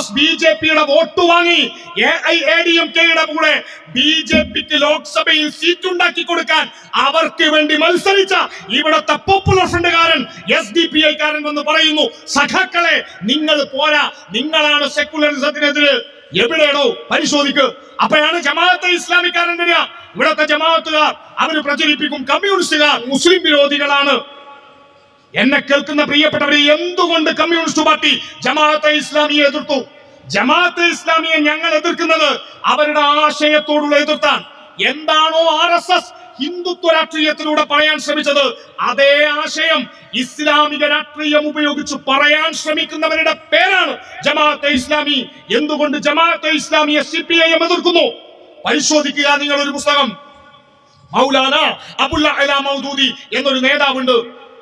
S B J പിയുടെ vote വാങ്ങി A I A D M കെയുടെ കൂടെ ബി ജെ പിക്ക് ലോക്സഭയിൽ സീറ്റ് ഉണ്ടാക്കി കൊടുക്കാൻ അവർക്ക് വേണ്ടി മത്സരിച്ച ഇവിടത്തെ പോപ്പുലർ ഫ്രണ്ട്കാരൻ എസ് ഡി പി ഐക്കാരൻ വന്ന് പറയുന്നു സഖാക്കളെ നിങ്ങൾ പോരാ നിങ്ങളാണ് സെക്കുലറിസത്തിനെതിരെ എവിടെയാണോ പരിശോധിക്ക്. അപ്പോഴാണ് ജമാഅത്തെ ഇസ്ലാമിക്കാരൻ വരിക. ഇവിടത്തെ ജമാഅത്തുകാർ അവർ പ്രചരിപ്പിക്കും കമ്മ്യൂണിസ്റ്റുകാർ മുസ്ലിം വിരോധികളാണ്. എന്നെ കേൾക്കുന്ന പ്രിയപ്പെട്ടവരെ എന്തുകൊണ്ട് കമ്മ്യൂണിസ്റ്റ് പാർട്ടി ജമാഅത്തെ ഇസ്ലാമിയെ എതിർത്തു? ജമാഅത്തെ ഇസ്ലാമിയെ ഞങ്ങൾ എതിർക്കുന്നത് അവരുടെ ആശയത്തോടുള്ള എതിർത്താൻ എന്താണോ ആർ എസ് എസ് ഹിന്ദുത്വ രാഷ്ട്രീയത്തിലൂടെ പറയാൻ ശ്രമിച്ചത് അതേ ആശയം ഇസ്ലാമിക രാഷ്ട്രീയം ഉപയോഗിച്ച് പറയാൻ ശ്രമിക്കുന്നവരുടെ പേരാണ് ജമാഅത്തെ ഇസ്ലാമി. എന്തുകൊണ്ട് ജമാഅത്തെ ഇസ്ലാമിയെ സി പി ഐ എം എതിർക്കുന്നു? പരിശോധിക്കുക നിങ്ങൾ ഒരു പുസ്തകം. മൗലാന അബുല്ല മൗദൂദി എന്നൊരു നേതാവുണ്ട്.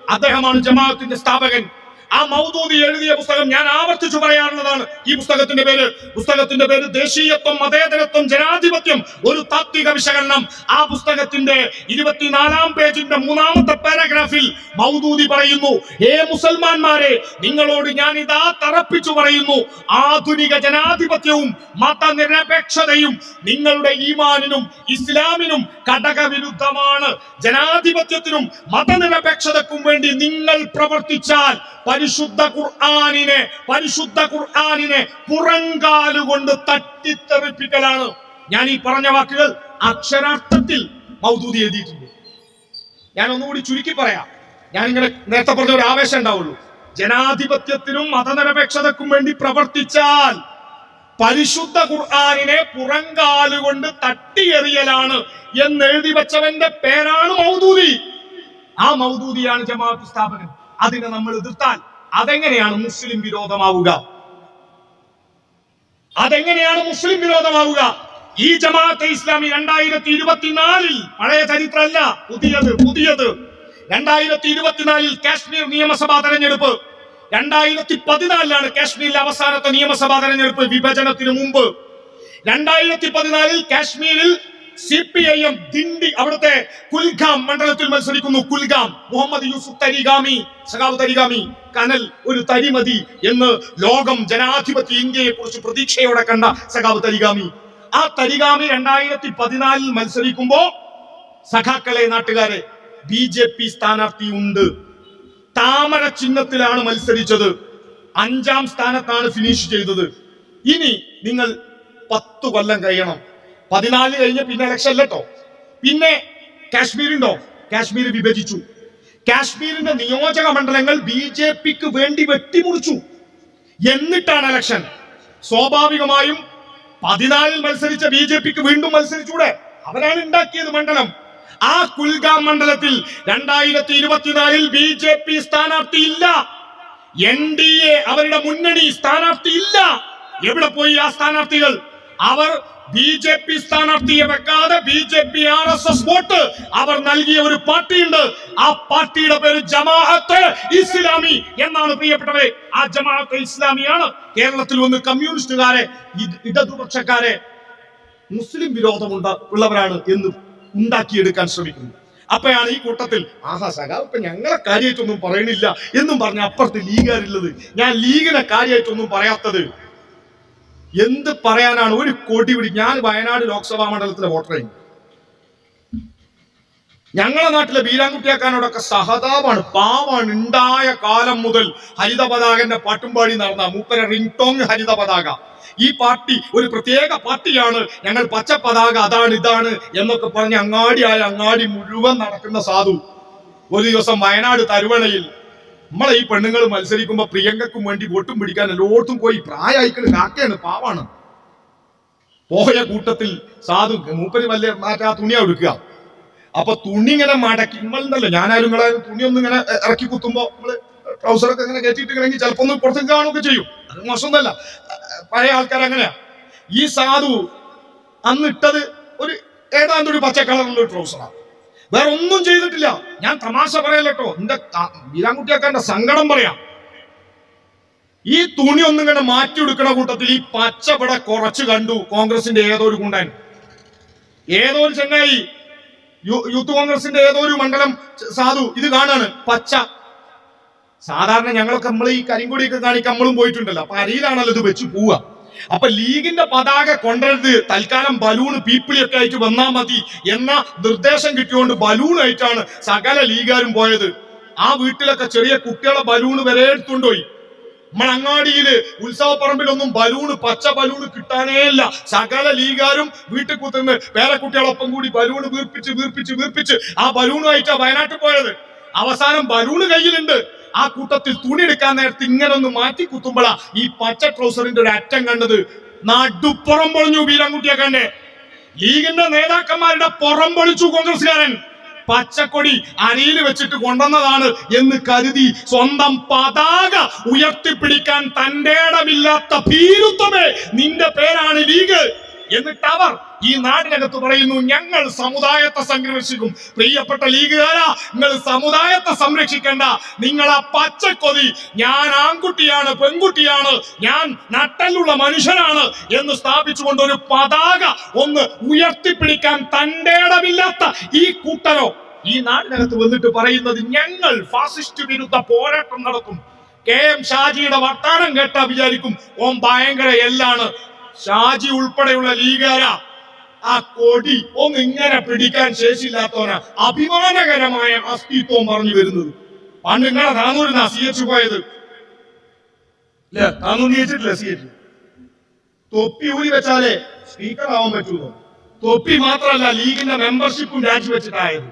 আতে হমান জামাত ইস্তাবাগেন ആ മൗദൂദി എഴുതിയ പുസ്തകം ഞാൻ ആവർത്തിച്ചു പറയാനുള്ളതാണ് ഈ പുസ്തകത്തിന്റെ പേര് പുസ്തകത്തിന്റെ പേര് ദേശീയത്വം മതേതരത്വം ജനാധിപത്യം ഒരു താത്വിക വിശകലനം. ആ പുസ്തകത്തിന്റെ ഇരുപത്തിനാലാം പേജിന്റെ മൂന്നാമത്തെ പാരഗ്രാഫിൽ മൗദൂദി പറയുന്നു ഏ മുസൽമാന്മാരെ നിങ്ങളോട് ഞാൻ ഇതാ തറപ്പിച്ചു പറയുന്നു ആധുനിക ജനാധിപത്യവും മതനിരപേക്ഷതയും നിങ്ങളുടെ ഈമാനിനും ഇസ്ലാമിനും ഘടകവിരുദ്ധമാണ് ജനാധിപത്യത്തിനും മതനിരപേക്ഷതക്കും വേണ്ടി നിങ്ങൾ പ്രവർത്തിച്ചാൽ പരിശുദ്ധ ഖുർആാനിനെ പരിശുദ്ധ ഖുർആാനിനെ പുറങ്കാലുകൊണ്ട് തട്ടിത്തെറിപ്പിക്കലാണ്. ഞാൻ ഈ പറഞ്ഞ വാക്കുകൾ അക്ഷരാർത്ഥത്തിൽ മൗദൂദി എഴുതിയിട്ടുണ്ട്. ഞാൻ ഒന്നുകൂടി ചുരുക്കി പറയാം. ഞാൻ ഇങ്ങനെ നേരത്തെ പറഞ്ഞ ഒരു ആവേശം ഉണ്ടാവുള്ളൂ. ജനാധിപത്യത്തിനും മതനിരപേക്ഷതക്കും വേണ്ടി പ്രവർത്തിച്ചാൽ പരിശുദ്ധ ഖുർആാനിനെ പുറങ്കാലുകൊണ്ട് തട്ടിയെറിയലാണ് എന്ന് എഴുതി വെച്ചവന്റെ പേരാണ് മൗദൂദി. ആ മൗദൂദിയാണ് ജമാഅത്ത് സ്ഥാപകൻ. അതിനെ നമ്മൾ എതിർത്താൽ അതെങ്ങനെയാണ് മുസ്ലിം വിരോധമാവുക? അതെങ്ങനെയാണ് മുസ്ലിം വിരോധമാവുക? ഈ ജമാഅത്തെ ഇസ്ലാമി രണ്ടായിരത്തി ഇരുപത്തിനാലിൽ പഴയ ചരിത്രമല്ല പുതിയത് പുതിയത്. രണ്ടായിരത്തി ഇരുപത്തിനാലിൽ കാശ്മീർ നിയമസഭാ തെരഞ്ഞെടുപ്പ്. രണ്ടായിരത്തി പതിനാലിലാണ് കാശ്മീരിലെ അവസാനത്തെ നിയമസഭാ തെരഞ്ഞെടുപ്പ് വിഭജനത്തിന് മുമ്പ്. രണ്ടായിരത്തി പതിനാലിൽ കാശ്മീരിൽ സി പി ഐ എം ദിണ്ടി അവിടുത്തെ കുൽഗാം മണ്ഡലത്തിൽ മത്സരിക്കുന്നു. കുൽഗാം. മുഹമ്മദ് യൂസുഫ് തരിഗാമി സഖാവ് തരിഗാമി. കനൽ ഒരു തരിമതി എന്ന് ലോകം ജനാധിപത്യ ഇന്ത്യയെ കുറിച്ച് പ്രതീക്ഷയോടെ കണ്ട സഖാവ് തരിഗാമി. ആ തരിഗാമി രണ്ടായിരത്തി പതിനാലിൽ മത്സരിക്കുമ്പോ സഖാക്കളെ നാട്ടുകാരെ ബി ജെ പി സ്ഥാനാർത്ഥി ഉണ്ട് താമര ചിഹ്നത്തിലാണ് മത്സരിച്ചത്. അഞ്ചാം സ്ഥാനത്താണ് ഫിനിഷ് ചെയ്തത്. ഇനി നിങ്ങൾ പത്തു കൊല്ലം കഴിയണം. പതിനാല് കഴിഞ്ഞ് പിന്നെ ഇലക്ഷൻ ഇല്ലട്ടോ പിന്നെ കാശ്മീർ ഉണ്ടോ കാശ്മീർ വിഭജിച്ചു. കാശ്മീരിന്റെ നിയോജക മണ്ഡലങ്ങൾ ബി ജെ പിക്ക് വേണ്ടി വെട്ടിമുറിച്ചു. എന്നിട്ടാണ് ഇലക്ഷൻ സ്വാഭാവികമായും പതിനാലിൽ മത്സരിച്ച ബി ജെ പിക്ക് വീണ്ടും മത്സരിച്ചൂടെ? അവരാണ് ഉണ്ടാക്കിയത് മണ്ഡലം. ആ കുൽഗാം മണ്ഡലത്തിൽ രണ്ടായിരത്തി ഇരുപത്തിനാലിൽ ബി ജെ പി സ്ഥാനാർത്ഥി ഇല്ല. എൻ ഡി എ അവരുടെ മുന്നണി സ്ഥാനാർത്ഥി ഇല്ല. എവിടെ പോയി ആ സ്ഥാനാർത്ഥികൾ? അവർ ബി ജെ പി സ്ഥാനാർത്ഥിയെ വെക്കാതെ B J P R S S vote അവർ നൽകിയ ഒരു പാർട്ടിയുണ്ട്. ആ പാർട്ടിയുടെ പേര് ജമാഅത്ത് ഇസ്ലാമി എന്നാണ് പ്രിയപ്പെട്ടവരെ. ആ ജമാഅത്ത് ഇസ്ലാമിയാണ് കേരളത്തിൽ വന്ന് കമ്മ്യൂണിസ്റ്റുകാരെ ഇടതുപക്ഷക്കാരെ മുസ്ലിം വിരോധമുണ്ട് ഉള്ളവരാണ് എന്ന് ഉണ്ടാക്കിയെടുക്കാൻ ശ്രമിക്കുന്നത് അപ്പോഴാണ് ഈ കൂട്ടത്തിൽ ആഹാ സഖാവ് ഇപ്പൊ ഞങ്ങളെ കാര്യമായിട്ടൊന്നും പറയണില്ല എന്നും പറഞ്ഞ അപ്പുറത്ത് ലീഗാരുള്ളത് ഞാൻ ലീഗിനെ കാര്യമായിട്ടൊന്നും പറയാത്തത് എന്ത് പറയാനാണ് ഒരു കോടി പിടി ഞാൻ വയനാട് ലോക്സഭാ മണ്ഡലത്തിലെ വോട്ടറായി ഞങ്ങളെ നാട്ടിലെ ബീരാൻകുട്ടിയാക്കാനോടൊക്കെ സഹതാപാണ്. പാവാണ് ഉണ്ടായ കാലം മുതൽ ഹരിത പതാകന്റെ പാട്ടുംപാടി നടന്ന മൂപ്പര റിംഗ് ടോങ് ഹരിത പതാക ഈ പാർട്ടി ഒരു പ്രത്യേക പാർട്ടിയാണ്. ഞങ്ങൾ പച്ച പതാക അതാണ് ഇതാണ് എന്നൊക്കെ പറഞ്ഞ് അങ്ങാടിയായ അങ്ങാടി മുഴുവൻ നടക്കുന്ന സാധു. ഒരു ദിവസം വയനാട് തരുവണയിൽ നമ്മളെ ഈ പെണ്ണുങ്ങൾ മത്സരിക്കുമ്പോ പ്രിയങ്കക്കും വേണ്ടി വോട്ടും പിടിക്കാൻ എല്ലായിടത്തും പോയി പ്രായമായിക്കൾ കാക്കയാണ് പാവാണ്. പോയ കൂട്ടത്തിൽ സാധു മൂപ്പര് വല്ല മാറ്റാ തുണിയാ എടുക്കുക അപ്പൊ തുണി ഇങ്ങനെ മടക്കി നിങ്ങളുണ്ടല്ലോ ഞാനായാലും നിങ്ങളെ തുണി ഒന്ന് ഇങ്ങനെ ഇറക്കി കുത്തുമ്പോ നമ്മൾ ട്രൗസറൊക്കെ ഇങ്ങനെ കയറ്റിയിട്ടില്ലെങ്കിൽ ചിലപ്പോ ഒന്ന് പുറത്തേക്ക് കാണുകയൊക്കെ ചെയ്യും. അത് മോശമൊന്നല്ല പഴയ ആൾക്കാർ അങ്ങനെയാ. ഈ സാധു അന്ന് ഇട്ടത് ഒരു ഏതാണ്ട് ഒരു പച്ച കളറുള്ള ട്രൗസറാണ് വേറെ ഒന്നും ചെയ്തിട്ടില്ല. ഞാൻ തമാശ പറയല്ലോ എന്റെ വീരാൻകുട്ടിയാക്കാന്റെ സങ്കടം പറയാം. ഈ തുണി ഒന്നും കണ്ട് മാറ്റി എടുക്കണ കൂട്ടത്തിൽ ഈ പച്ചപട കുറച്ച് കണ്ടു കോൺഗ്രസിന്റെ ഏതോ ഒരു കുണ്ടൻ ഏതോ ഒരു ചെങ്ങായി യൂത്ത് കോൺഗ്രസിന്റെ ഏതോ ഒരു മണ്ഡലം സാധു ഇത് കാണാണ് പച്ച. സാധാരണ ഞങ്ങളൊക്കെ നമ്മൾ ഈ കരിങ്കൊടിയൊക്കെ കാണിക്കാൻ നമ്മളും പോയിട്ടുണ്ടല്ലോ. അപ്പൊ അരിയിലാണല്ലോ ഇത് വെച്ച് പോവുക. അപ്പൊ ലീഗിന്റെ പതാക കൊണ്ടരുത്. തൽക്കാലം ബലൂൺ ബലൂണ് പീപ്പിളിയൊക്കെ ആയിട്ട് വന്നാ മതി എന്ന നിർദ്ദേശം കിട്ടിയോണ്ട് ബലൂൺ ആയിട്ടാണ് സകല ലീഗാരും പോയത്. ആ വീട്ടിലൊക്കെ ചെറിയ കുട്ടികളെ ബലൂൺ വരെ എടുത്തുകൊണ്ടുപോയി. നമ്മൾ അങ്ങാടിയിൽ ഉത്സവപ്പറമ്പിലൊന്നും ബലൂണ് പച്ച ബലൂണ് കിട്ടാനേ ഇല്ല. സകല ലീഗാരും വീട്ടിൽ കുത്തുന്ന പേരക്കുട്ടികളൊപ്പം കൂടി ബലൂണ് വീർപ്പിച്ച് വീർപ്പിച്ച് വീർപ്പിച്ച് ആ ബലൂണുമായിട്ടാ വയനാട്ടിൽ പോയത്. അവസാനം ബലൂണ് കയ്യിലുണ്ട്. ആ കൂട്ടത്തിൽ തുണി എടുക്കാൻ നേരത്ത് ഇങ്ങനെ ഒന്ന് മാറ്റി കുത്തുമ്പോഴാ ഈ പച്ച ട്രൗസറിന്റെ ഒരു അറ്റം കണ്ടത്. നടുപ്പുറം പൊളിഞ്ഞു വീരാൻകുട്ടിയെ കണ്ടേ ലീഗിന്റെ നേതാക്കന്മാരുടെ പുറം പൊളിച്ചു കോൺഗ്രസ്സുകാരൻ. പച്ചക്കൊടി അരിയിൽ വെച്ചിട്ട് കൊണ്ടുവന്നതാണ് എന്ന് കരുതി സ്വന്തം പതാക ഉയർത്തിപ്പിടിക്കാൻ തന്റെ ഇടമില്ലാത്ത ഭീരുത്വമേ നിന്റെ പേരാണ് ലീഗ്. എന്നിട്ട് അവർ ഈ നാടിനകത്ത് പറയുന്നു ഞങ്ങൾ സമുദായത്തെ സംരക്ഷിക്കും. പ്രിയപ്പെട്ട ലീഗുകാരാ നിങ്ങൾ സമുദായത്തെ സംരക്ഷിക്കേണ്ട. നിങ്ങൾ ആ പച്ചക്കൊതി ഞാൻ ആൺകുട്ടിയാണ് പെൺകുട്ടിയാണ് ഞാൻ നട്ടലുള്ള മനുഷ്യനാണ് എന്ന് സ്ഥാപിച്ചുകൊണ്ട് ഒരു പതാക ഒന്ന് ഉയർത്തിപ്പിടിക്കാൻ തന്റെ ഇടമില്ലാത്ത ഈ കൂട്ടരോ ഈ നാടിനകത്ത് വന്നിട്ട് പറയുന്നത് ഞങ്ങൾ ഫാസിസ്റ്റ് വിരുദ്ധ പോരാട്ടം നടത്തും. കെ. എം. ഷാജിയുടെ വർത്താനം കേട്ടാ വിചാരിക്കും ഓം ഭയങ്കര എല്ലാണ്. ഷാജി ഉൾപ്പെടെയുള്ള ലീഗാരാ ആ കൊടി ഒന്ന് ഇങ്ങനെ പിടിക്കാൻ ശേഷിയില്ലാത്തവനാ അഭിമാനകരമായ അസ്തിത്വം പറഞ്ഞു വരുന്നത്. പണ്ട് നിങ്ങളെ താന്നൂരിനാ സി എച്ച് പോയത്. ഇല്ല താന്നൂർ നീച്ചിട്ടില്ല സി എച്ച് തൊപ്പി ഊരി വെച്ചാലേ സ്പീക്കർ ആവാൻ പറ്റുള്ളൂ തൊപ്പി മാത്രമല്ല ലീഗിന്റെ മെമ്പർഷിപ്പും രാജിവെച്ചിട്ടായത്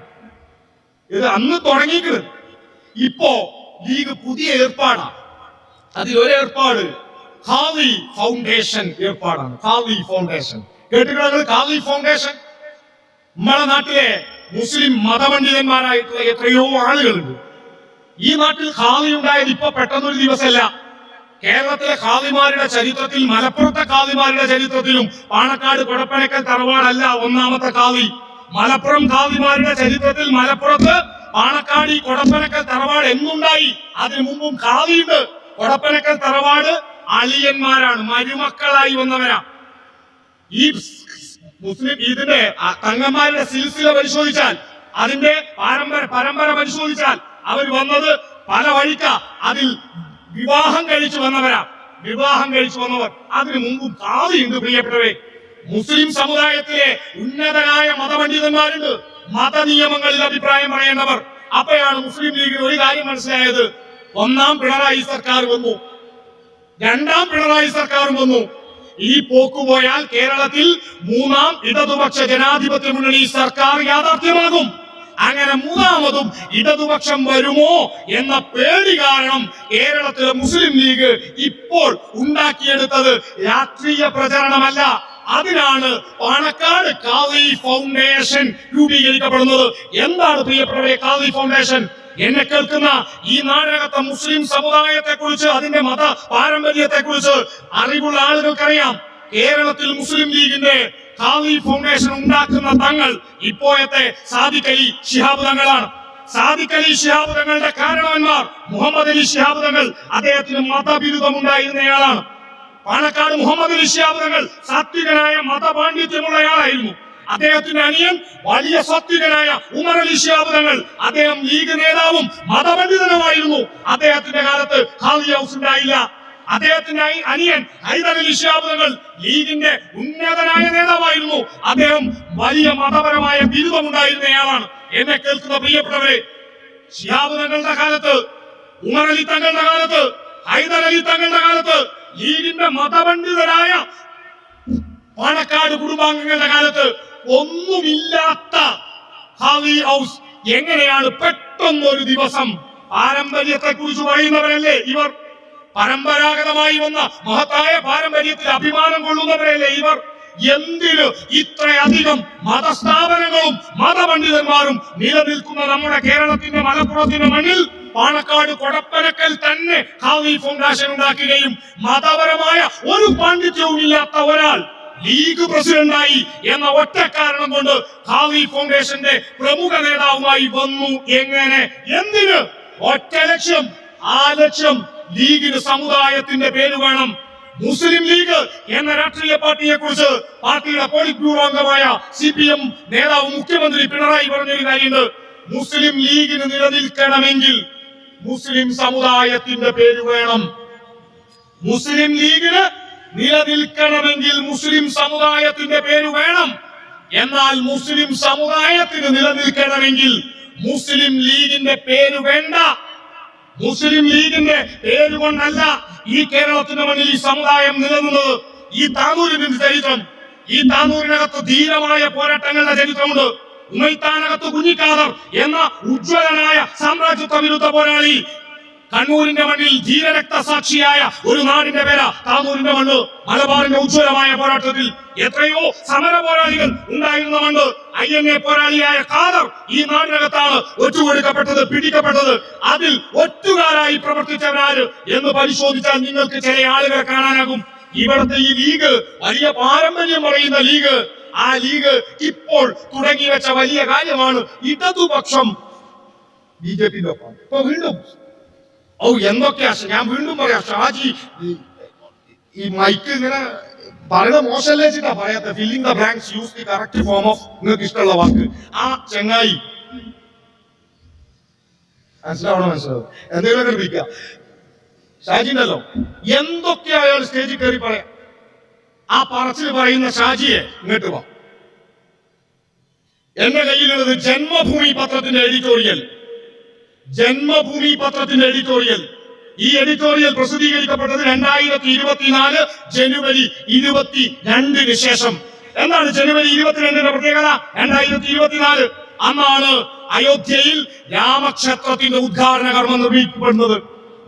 ഇത് അന്ന് തുടങ്ങിക്കരുത് ഇപ്പോ ലീഗ് പുതിയ ഏർപ്പാടാ. അതിൽ ഒരു ഏർപ്പാട് ഫൗണ്ടേഷൻ ഏർപ്പാടാണ്. ഖാദി ഫൗണ്ടേഷൻ. കേട്ടിട്ടുള്ളത് ഖാദി ഫൗണ്ടേഷൻ. നമ്മളെ നാട്ടിലെ മുസ്ലിം മതപണ്ഡിതന്മാരായിട്ടുള്ള എത്രയോ ആളുകളുണ്ട്. ഈ നാട്ടിൽ ഖാദി ഉണ്ടായത് ഇപ്പൊ പെട്ടെന്നൊരു ദിവസമല്ല. കേരളത്തിലെ ഖാദിമാരുടെ ചരിത്രത്തിൽ മലപ്പുറത്തെ ഖാദിമാരുടെ ചരിത്രത്തിലും പാണക്കാട് കൊടപ്പനക്കൽ തറവാടല്ല ഒന്നാമത്തെ ഖാദി. മലപ്പുറം ഖാദിമാരുടെ ചരിത്രത്തിൽ മലപ്പുറത്ത് പാണക്കാട് കൊടപ്പനക്കൽ തറവാട് എന്നുണ്ടായി അതിനു മുമ്പും ഖാദിയുണ്ട്. കൊടപ്പനക്കൽ തറവാട് അളിയന്മാരാണ് മരുമക്കളായി വന്നവരാ. ഈ മുസ്ലിം ഇതിന്റെ തങ്ങന്മാരുടെ സിൽസില പരിശോധിച്ചാൽ അതിന്റെ പാരമ്പര പരമ്പര പരിശോധിച്ചാൽ അവർ വന്നത് പല വഴിക്ക. അതിൽ വിവാഹം കഴിച്ചു വന്നവരാ. വിവാഹം കഴിച്ചു വന്നവർ. അതിനു മുമ്പും കാതിയുണ്ട് പ്രിയപ്പെട്ടവരെ. മുസ്ലിം സമുദായത്തിലെ ഉന്നതരായ മതപണ്ഡിതന്മാരുണ്ട്. മതനിയമങ്ങളിൽ അഭിപ്രായം പറയേണ്ടവർ. അപ്പോഴാണ് മുസ്ലിം ലീഗിന് ഒരു കാര്യം മനസ്സിലായത്. ഒന്നാം പിണറായി സർക്കാർ വന്നു. രണ്ടാം പിണറായി സർക്കാർ വന്നു. ഈ പോക്ക് പോയാൽ കേരളത്തിൽ മൂന്നാം ഇടതുപക്ഷ ജനാധിപത്യ മുന്നണി സർക്കാർ യാഥാർത്ഥ്യമാകും. അങ്ങനെ മൂന്നാമതും ഇടതുപക്ഷം വരുമോ എന്ന പേടി കാരണം കേരളത്തിലെ മുസ്ലിം ലീഗ് ഇപ്പോൾ ഉണ്ടാക്കിയെടുത്തത് രാഷ്ട്രീയ പ്രചരണമല്ല. അതിനാണ് പാണക്കാട് കാവി ഫൗണ്ടേഷൻ രൂപീകരിക്കപ്പെടുന്നത്. എന്താണ് പ്രിയപ്പെട്ടവരെ കാവി ഫൗണ്ടേഷൻ? എന്നെ കേൾക്കുന്ന ഈ നാടകത്തെ മുസ്ലിം സമുദായത്തെ കുറിച്ച് അതിന്റെ മത പാരമ്പര്യത്തെ കുറിച്ച് അറിവുള്ള ആളുകൾക്കറിയാം. കേരളത്തിൽ മുസ്ലിം ലീഗിന്റെ ഖാദി ഫൗണ്ടേഷൻ ഉണ്ടാക്കുന്ന തങ്ങൾ ഇപ്പോഴത്തെ സാദിഖലി ശിഹാബ് തങ്ങളാണ്. സാദിഖലി ശിഹാബ് തങ്ങളുടെ കാരണവന്മാർ മുഹമ്മദ് അലി ശിഹാബ് തങ്ങൾ അദ്ദേഹത്തിന് മതബിരുദമുണ്ടായിരുന്നയാളാണ്. പാണക്കാട് മുഹമ്മദ് അലി ശിഹാബ് തങ്ങൾ സാത്വികനായ മതപാണ്ഡിത്യമുള്ളയാളായിരുന്നു. അദ്ദേഹത്തിന്റെ അനിയൻ വലിയ സത്വികനായ ഉമർ അലി ശിഹാബ് തങ്ങൾ അദ്ദേഹം ലീഗ് നേതാവും മതപണ്ഡിതനുമായിരുന്നു. അദ്ദേഹത്തിന്റെ കാലത്ത് ഖാദി ഹൗസ് ഉണ്ടായില്ല. അദ്ദേഹത്തിന്റെ അനിയൻ ഹൈദരലി അലി ശിഹാബ് തങ്ങൾ ലീഗിന്റെ ഉന്നതനായ നേതാവായിരുന്നു. അദ്ദേഹം വലിയ മതപരമായ ബിരുദമുണ്ടായിരുന്നയാളാണ് എന്നെ കേൾക്കുന്ന പ്രിയപ്പെട്ടവരെ ശിഹാബ് തങ്ങളുടെ കാലത്ത് ഉമർ അലി തങ്ങളുടെ കാലത്ത് ഹൈദരലി തങ്ങളുടെ കാലത്ത് ലീഗിന്റെ മതപണ്ഡിതരായ പാണക്കാട് കുടുംബാംഗങ്ങളുടെ കാലത്ത് ഒന്നുമില്ലാത്ത ഹാവി ഹൗസ്. എങ്ങനെയാണ് പെട്ടെന്ന് ഒരു ദിവസം പാരമ്പര്യത്തെ കുറിച്ച് പറയുന്നവരല്ലേ ഇവർ? പരമ്പരാഗതമായി വന്ന മഹത്തായ പാരമ്പര്യത്തിൽ അഭിമാനം കൊള്ളുന്നവരല്ലേ ഇവർ? എന്തിന് ഇത്രയധികം മതസ്ഥാപനങ്ങളും മതപണ്ഡിതന്മാരും നിലനിൽക്കുന്ന നമ്മുടെ കേരളത്തിന്റെ മലപ്പുറത്തിന്റെ മണ്ണിൽ? പാണക്കാട് കൊടപ്പനക്കൽ തന്നെ ഹാവി ഫൗണ്ടേഷൻ ഉണ്ടാക്കുകയും മതപരമായ ഒരു പാണ്ഡിത്യവും ഇല്ലാത്ത ഒരാൾ ലീഗ് പ്രസിഡന്റായി എന്ന ഒറ്റ കാരണം കൊണ്ട് ഖാദി ഫൗണ്ടേഷന്റെ പ്രമുഖ നേതാവുമായി വന്നു എങ്ങനെ? എന്തിന്? ഒറ്റ ലക്ഷ്യം ആ ലക്ഷ്യം ലീഗിന് സമുദായത്തിന്റെ പേര് വേണം. മുസ്ലിം ലീഗ് എന്ന രാഷ്ട്രീയ പാർട്ടിയെ കുറിച്ച് പാർട്ടിയുടെ പോളിറ്റ് ബ്യൂറോ അംഗമായ സി പി എം നേതാവ് മുഖ്യമന്ത്രി പിണറായി പറഞ്ഞൊരു കാര്യമുണ്ട് മുസ്ലിം ലീഗിന് നിലനിൽക്കണമെങ്കിൽ മുസ്ലിം സമുദായത്തിന്റെ പേര് വേണം. മുസ്ലിം ലീഗിന് നിലനിൽക്കണമെങ്കിൽ മുസ്ലിം സമുദായത്തിന്റെ പേര് വേണം. എന്നാൽ മുസ്ലിം സമുദായത്തിന് നിലനിൽക്കണമെങ്കിൽ മുസ്ലിം ലീഗിന്റെ പേര് വേണ്ട. മുസ്ലിം ലീഗിന്റെ പേര് കൊണ്ടല്ല ഈ കേരളത്തിന്റെ മണ്ണിൽ ഈ സമുദായം നിലനിന്നത്. ഈ താനൂരിന്റെ ചരിത്രം. ഈ താനൂരിനകത്ത് ധീരമായ പോരാട്ടങ്ങളുടെ ചരിത്രമുണ്ട്. ഉമ്മൈത്താനകത്ത് കുഞ്ഞിക്കാതർ എന്ന ഉജ്ജ്വലനായ സാമ്രാജ്യത്വ വിരുദ്ധ പോരാളി കണ്ണൂരിന്റെ മണ്ണിൽ ധീരരക്തസാക്ഷിയായ ഒരു നാടിന്റെ പേര താനൂരിന്റെ മണ്ണ്. മലബാറിന്റെ ഉജ്ജ്വലമായ പോരാട്ടത്തിൽ എത്രയോ സമര പോരാളികൾ ഉണ്ടായിരുന്ന മണ്ണ്. ഐ എൻ എ പോരാളിയായ ഖാദർ ഈ നാടിനകത്താണ് ഒറ്റുകൊടുക്കപ്പെട്ടത് പിടിക്കപ്പെട്ടത്. അതിൽ ഒറ്റുകാരായി പ്രവർത്തിച്ചവരാര് എന്ന് പരിശോധിച്ചാൽ നിങ്ങൾക്ക് ചില ആളുകളെ കാണാനാകും. ഇവിടുത്തെ ഈ ലീഗ് വലിയ പാരമ്പര്യം പറയുന്ന ലീഗ്. ആ ലീഗ് ഇപ്പോൾ തുടങ്ങി വെച്ച വലിയ കാര്യമാണ് ഇടതുപക്ഷം. ബി ജെ പിന്റെ ഒപ്പം. ഇപ്പൊ വീണ്ടും ഓ എന്തൊക്കെയാ? ഞാൻ വീണ്ടും പറയാം. ഷാജി ഈ- മൈക്ക് ഇങ്ങനെ പറയുന്നത് മോശമല്ലേ വെച്ചിട്ടാ പറയാത്ത filling the blanks use the correct form of നിങ്ങൾക്ക് ഇഷ്ടമുള്ള വാക്ക്. ആ ചെങ്ങായി. മനസ്സിലാവണം മനസ്സിലാവും? എന്തെങ്കിലും വിളിക്കുക. ഷാജി ഉണ്ടല്ലോ. എന്തൊക്കെ അയാൾ സ്റ്റേജിൽ കയറി പറയാം? ആ പറച്ചിൽ പറയുന്ന ഷാജിയെ ഇങ്ങോട്ട് വാ. എന്റെ കയ്യിലുള്ളത് ജന്മഭൂമി പത്രത്തിന്റെ എഡിറ്റോറിയൽ ജന്മഭൂമി പത്രത്തിന്റെ എഡിറ്റോറിയൽ ഈ എഡിറ്റോറിയൽ പ്രസിദ്ധീകരിക്കപ്പെട്ടത് രണ്ടായിരത്തി ഇരുപത്തിനാല് ജനുവരി ഇരുപത്തി രണ്ടിന് ശേഷം. എന്താണ് ജനുവരി ഇരുപത്തിരണ്ടിന്റെ പ്രത്യേകത? രണ്ടായിരത്തി ഇരുപത്തിനാല് അന്നാണ് അയോധ്യയിൽ രാമക്ഷേത്രത്തിന്റെ ഉദ്ഘാടന കർമ്മം നിർവഹിക്കപ്പെടുന്നത്.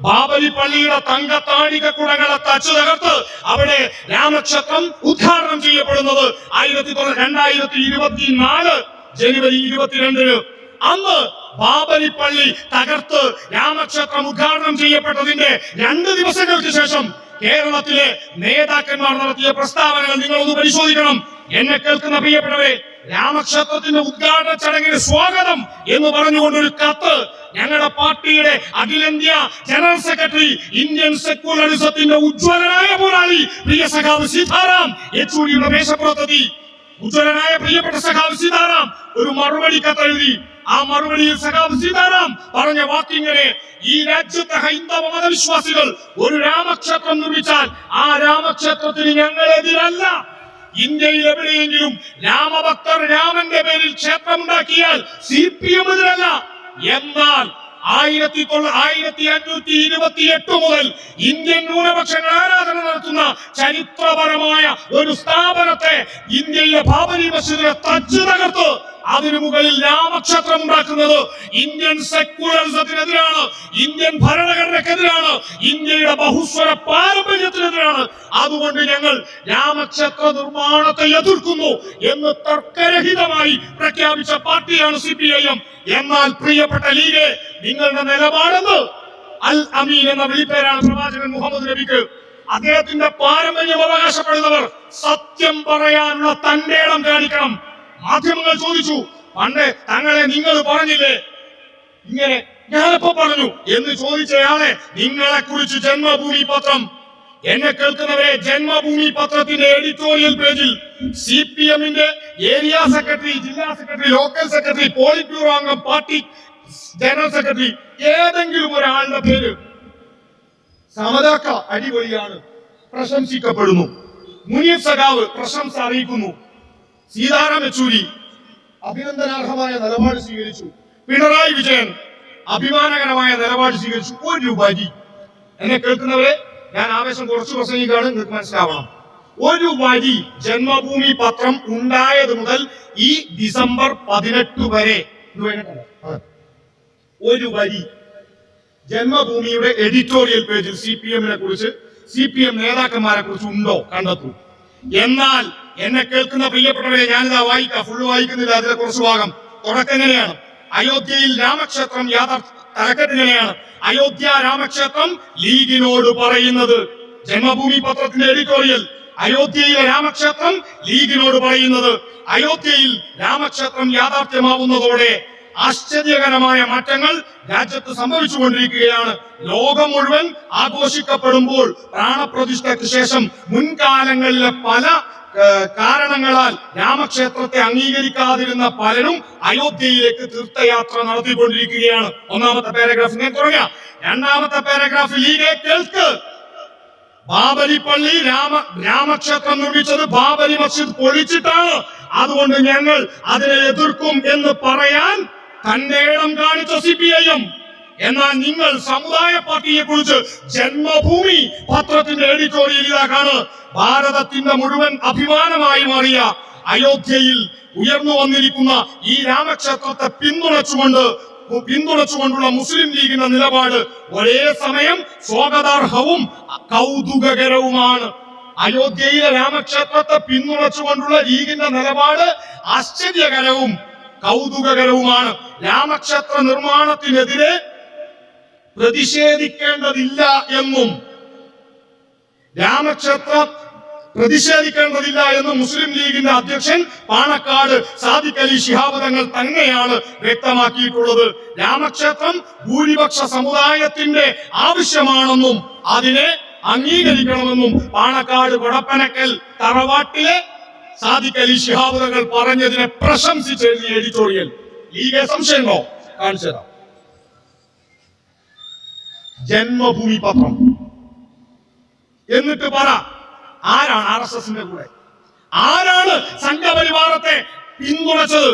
ബാബരി പള്ളിയുടെ തങ്കത്താണിക കുടങ്ങളെ തച്ചു തകർത്ത് അവിടെ രാമക്ഷേത്രം ഉദ്ഘാടനം ചെയ്യപ്പെടുന്നത് ആയിരത്തി രണ്ടായിരത്തി ഇരുപത്തിനാല് ജനുവരി ഇരുപത്തിരണ്ടിന്. അന്ന് ബാബലിപ്പള്ളി പള്ളി തകർത്ത് രാമക്ഷേത്രം ഉദ്ഘാടനം ചെയ്യപ്പെട്ടതിന്റെ രണ്ട് ദിവസങ്ങൾക്ക് ശേഷം കേരളത്തിലെ നേതാക്കന്മാർ നടത്തിയ പ്രസ്താവനകൾ നിങ്ങളൊന്ന് പരിശോധിക്കണം. എന്നെ കേൾക്കുന്ന പ്രിയപ്പെട്ടവരെ രാമക്ഷേത്രത്തിന്റെ ഉദ്ഘാടന ചടങ്ങിന് സ്വാഗതം എന്ന് പറഞ്ഞുകൊണ്ടൊരു കത്ത് ഞങ്ങളുടെ പാർട്ടിയുടെ അഖിലേന്ത്യാ ജനറൽ സെക്രട്ടറി ഇന്ത്യൻ സെക്യുലറിസത്തിന്റെ ഉജ്ജ്വലനായ പോരാളി പ്രിയ സഖാവ് സീതാറാം യെച്ചൂരിയുടെ മേശപ്പുറത്തെത്തി ഉജ്ജ്വലനായ പ്രിയപ്പെട്ട സഖാവ് സീതാറാം ഒരു മറുപടി കത്തെഴുതി. ആ മറുപടിയിൽ സഖാബ് സീതാറാം പറഞ്ഞ വാക്കിങ്ങനെ ഈ രാജ്യത്തെ ഹൈന്ദവ മതവിശ്വാസികൾ ഒരു രാമക്ഷേത്രം നിർമ്മിച്ചാൽ ആ രാമക്ഷേത്രത്തിന് ഞങ്ങളെതിരല്ല ഇന്ത്യയിൽ എവിടെയെങ്കിലും രാമഭക്തർ രാമന്റെ പേരിൽ ക്ഷേത്രമുണ്ടാക്കിയാൽ സി പി എം എതിരല്ല. എന്നാൽ ആയിരത്തി ആയിരത്തി അഞ്ഞൂറ്റി ഇരുപത്തി എട്ട് മുതൽ ഇന്ത്യൻ ന്യൂനപക്ഷങ്ങൾ ആരാധന നടത്തുന്ന ചരിത്രപരമായ ഒരു സ്ഥാപനത്തെ ഇന്ത്യയിലെ ബാബരി മസ്ജിദിനെ തച്ചു തകർത്ത് അതിനു മുകളിൽ രാമക്ഷേത്രം ഉണ്ടാക്കുന്നത് ഇന്ത്യൻ സെക്യുലറിസത്തിനെതിരാണ് ഇന്ത്യൻ ഭരണഘടനക്കെതിരാണ് ഇന്ത്യയുടെ ബഹുസ്വര പാരമ്പര്യത്തിനെതിരാണ്. അതുകൊണ്ട് ഞങ്ങൾ രാമക്ഷേത്ര നിർമ്മാണത്തെ എതിർക്കുന്നു എന്ന് തർക്കരഹിതമായി പ്രഖ്യാപിച്ച പാർട്ടിയാണ് സി പി ഐ എം. എന്നാൽ പ്രിയപ്പെട്ട ലീഗ് നിങ്ങളുടെ നിലപാടെന്ന് അൽ അമീൻ എന്ന വിളിപ്പേരാണ് പ്രവാചകൻ മുഹമ്മദ് നബിക്ക്. അദ്ദേഹത്തിന്റെ പാരമ്പര്യം അവകാശപ്പെടുന്നവർ സത്യം പറയാനുള്ള തന്റെ ഇടം കാണിക്കണം. മാധ്യമങ്ങൾ ചോദിച്ചു പണ്ട് തങ്ങളെ നിങ്ങൾ പറഞ്ഞില്ലേ? ഇങ്ങനെ ഞാനിപ്പോ പറഞ്ഞു. എന്ന് ചോദിച്ചയാളെ നിങ്ങളെ കുറിച്ച് ജന്മഭൂമി പത്രം എന്നെ കേൾക്കുന്നവരെ ജന്മഭൂമി പത്രത്തിന്റെ എഡിറ്റോറിയൽ പേജിൽ സി പി എമ്മിന്റെ ഏരിയ സെക്രട്ടറി ജില്ലാ secretary local secretary polit bureau അംഗം പാർട്ടി ജനറൽ സെക്രട്ടറി ഏതെങ്കിലും ഒരാളുടെ പേര് സമതാക്ക അടിപൊളിയാണ് പ്രശംസിക്കപ്പെടുന്നു. മുനീർ സഖാവ് പ്രശംസ അറിയിക്കുന്നു. സീതാറാം യെച്ചൂരി അഭിനന്ദനാർഹമായ നിലപാട് സ്വീകരിച്ചു. പിണറായി വിജയൻ അഭിമാനകരമായ നിലപാട് സ്വീകരിച്ചു. ഒരു വരി എന്നെ കേൾക്കുന്നവരെ ഞാൻ ആവേശം കുറച്ച് പ്രസംഗിക്കുകയാണ് നിങ്ങൾക്ക് മനസ്സിലാവണം. ഒരു വരി ജന്മഭൂമി പത്രം ഉണ്ടായത് മുതൽ ഈ ഡിസംബർ പതിനെട്ട് വരെ. ഒരു വരി ജന്മഭൂമിയുടെ എഡിറ്റോറിയൽ പേജിൽ സി പി എമ്മിനെ കുറിച്ച് സി പി എം നേതാക്കന്മാരെ കുറിച്ച് ഉണ്ടോ? കണ്ടെത്തൂ. എന്നാൽ എന്നെ കേൾക്കുന്ന പ്രിയപ്പെട്ടവരെ ഞാനിതാ വായിക്കാം ഫുള്ള് വായിക്കുന്നില്ല അതിലെ കുറച്ച് ഭാഗം തുടക്കം എങ്ങനെയാണ്? അയോധ്യയിൽ രാമക്ഷേത്രം യാഥാർത്ഥ തലക്കെട്ട് ഇങ്ങനെയാണ് അയോധ്യ രാമക്ഷേത്രം ലീഗിനോട് പറയുന്നത്. ജന്മഭൂമി പത്രത്തിന്റെ എഡിറ്റോറിയൽ അയോധ്യയിലെ രാമക്ഷേത്രം ലീഗിനോട് പറയുന്നത്. അയോധ്യയിൽ രാമക്ഷേത്രം യാഥാർത്ഥ്യമാവുന്നതോടെ ആശ്ചര്യകരമായ മാറ്റങ്ങൾ രാജ്യത്ത് സംഭവിച്ചുകൊണ്ടിരിക്കുകയാണ്. ലോകം മുഴുവൻ ആഘോഷിക്കപ്പെടുമ്പോൾ പ്രാണപ്രതിഷ്ഠയ്ക്ക് ശേഷം മുൻകാലങ്ങളിലെ പല കാരണങ്ങളാൽ രാമക്ഷേത്രത്തെ അംഗീകരിക്കാതിരുന്ന പലരും അയോധ്യയിലേക്ക് തീർത്ഥയാത്ര നടത്തിക്കൊണ്ടിരിക്കുകയാണ്. ഒന്നാമത്തെ പാരഗ്രാഫ് ഞാൻ തുടങ്ങാം. രണ്ടാമത്തെ പാരഗ്രാഫ് ലീഗെ കേൾക്ക്. ബാബരി പള്ളി രാമ രാമക്ഷേത്രം നിർമ്മിച്ചത് ബാബരി മസ്ജിദ് പൊളിച്ചിട്ടാണ്. അതുകൊണ്ട് ഞങ്ങൾ അതിനെ എതിർക്കും എന്ന് പറയാൻ തന്റെ കാണിച്ച സി പി ഐ എം എന്നാൽ നിങ്ങൾ സമുദായ പാർട്ടിയെ കുറിച്ച് ജന്മഭൂമി പത്രത്തിന്റെ എഡിറ്റോറിയൽ ഇതാക്കാണ് ഭാരതത്തിന്റെ മുഴുവൻ അഭിമാനമായി മാറിയ അയോധ്യയിൽ ഉയർന്നു വന്നിരിക്കുന്ന ഈ രാമക്ഷേത്രത്തെ പിന്തുണച്ചുകൊണ്ട് പിന്തുണച്ചുകൊണ്ടുള്ള മുസ്ലിം ലീഗിന്റെ നിലപാട് ഒരേ സമയം സ്വാഗതാർഹവും കൗതുകകരവുമാണ്. അയോധ്യയിലെ രാമക്ഷേത്രത്തെ പിന്തുണച്ചുകൊണ്ടുള്ള ലീഗിന്റെ നിലപാട് ആശ്ചര്യകരവും കൗതുകകരവുമാണ്. രാമക്ഷേത്ര നിർമ്മാണത്തിനെതിരെ പ്രതിഷേധിക്കേണ്ടതില്ല എന്നും രാമക്ഷേത്ര പ്രതിഷേധിക്കേണ്ടതില്ല എന്ന് മുസ്ലിം ലീഗിന്റെ അധ്യക്ഷൻ പാണക്കാട് സാദിഖ് അലി ശിഹാബ് തങ്ങൾ തന്നെയാണ് വ്യക്തമാക്കിയിട്ടുള്ളത്. രാമക്ഷേത്രം ഭൂരിപക്ഷ സമുദായത്തിന്റെ ആവശ്യമാണെന്നും അതിനെ അംഗീകരിക്കണമെന്നും പാണക്കാട് കൊടപ്പനക്കൽ തറവാട്ടിലെ സാദിഖ് അലി തങ്ങൾ പറഞ്ഞതിനെ പ്രശംസിച്ച് എഴുതിയ എഡിറ്റോറിയൽ ലീഗ് സംശയമോ കാണിച്ചതാ ജന്മഭൂമി പത്രം. എന്നിട്ട് പറ ആരാണ് ആർ എസ് എസിന്റെ കൂടെ? ആരാണ് സംഘപരിവാറത്തെ പിന്തുണച്ചത്?